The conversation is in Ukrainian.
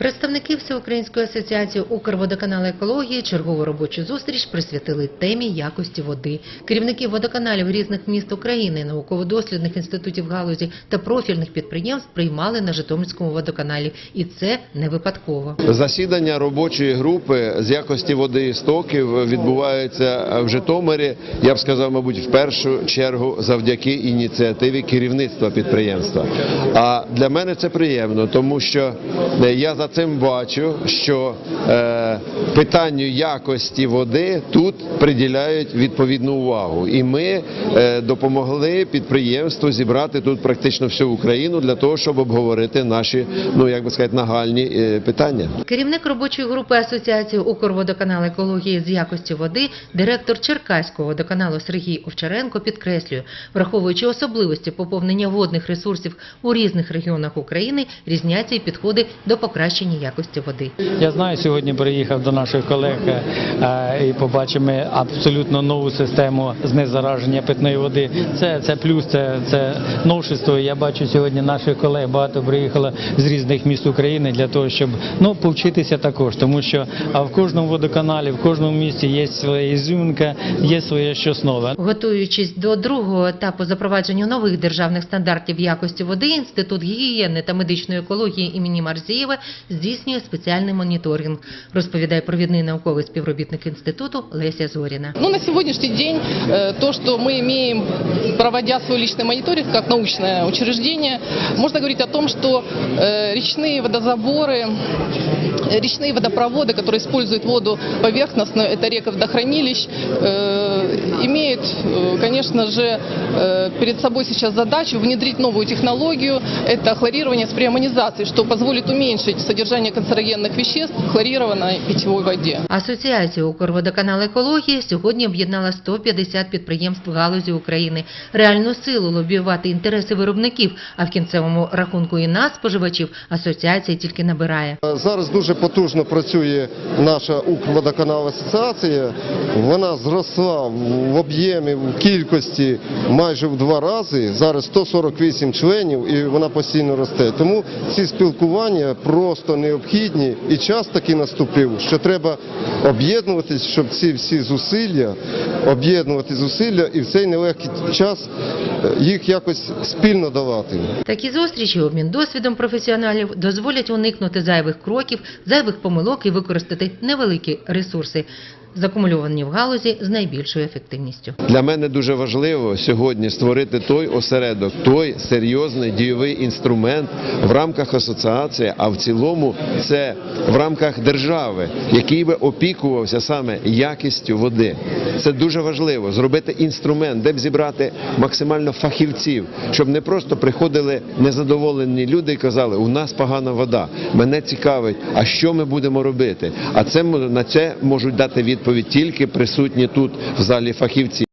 Представники Всеукраїнської асоціації Укрводоканал екології чергову робочу зустріч присвятили темі якості води. Керівники водоканалів різних міст України, науково-дослідних інститутів галузі та профільних підприємств приймали на Житомирському водоканалі, і це не випадково. Засідання робочої групи з якості води і стоків відбувається в Житомирі. Я б сказав, мабуть, в першу чергу завдяки ініціативі керівництва підприємства. А для мене це приємно, тому що я за цим бачу, що е, питанню якості води тут приділяють відповідну увагу, і ми е, допомогли підприємству зібрати тут практично всю Україну для того, щоб обговорити наші, ну як би сказати, нагальні е, питання. Керівник робочої групи асоціації Укрводоканал екології з якості води, директор Черкаського водоканалу Сергій Овчаренко підкреслює, враховуючи особливості поповнення водних ресурсів у різних регіонах України, різняться і підходи до покращення якості води. Я знаю, сьогодні приїхав до наших колег е, і побачимо абсолютно нову систему знезараження питної води. Це, це плюс, це, це новшество. Я бачу сьогодні наших колег багато приїхало з різних міст України для того, щоб ну повчитися також, тому що в кожному водоканалі, в кожному місті є своя ізюминка, є своє щось нове. Готуючись до другого етапу запровадження нових державних стандартів якості води, Інститут гігієни та медичної екології імені Марзієва здійснює спеціальний моніторинг, розповідає провідний науковий співробітник інституту Леся Зоріна. Ну, на сегодняшний день э, то, что мы имеем, проводя свой личный мониторинг как научное учреждение, можно говорить о том, что э, речные водозаборы, э, речные водопроводы, которые используют воду поверхностную, это река водохранилищ, э, имеют, э, конечно же, э, перед собой сейчас задачу внедрить новую технологию, это хлорирование с преаммонизацией, что позволит уменьшить содержание канцерогенных веществ в хлорированной питьевой воде. Асоціація Укрводоканал екології сьогодні об'єднала 150 підприємств галузі України. Реальну силу лобіювати інтереси виробників, а в кінцевому рахунку і нас, споживачів, асоціація тільки набирає. Зараз дуже потужно працює наша Укрводоканал асоціація. Вона зросла в об'ємі, в кількості майже в два рази. Зараз 148 членів і вона постійно росте. Тому ці спілкування просто необхідні і час такий наступив, що треба об'єднуватись, щоб ці всі зусилля, об'єднувати зусилля і в цей нелегкий час е, їх якось спільно давати. Такі зустрічі, обмін досвідом професіоналів дозволять уникнути зайвих кроків, зайвих помилок і використати невеликі ресурси, закумульовані в галузі з найбільшою ефективністю. Для мене дуже важливо сьогодні створити той осередок, той серйозний дійовий інструмент в рамках асоціації, а в цілому це в рамках держави, який би опікувався саме якістю води. Це дуже важливо зробити інструмент, де б зібрати максимально фахівців, щоб не просто приходили незадоволені люди і казали, у нас погана вода, мене цікавить, а що ми будемо робити? А це на це можуть дати відповідь тільки присутні тут в залі фахівці.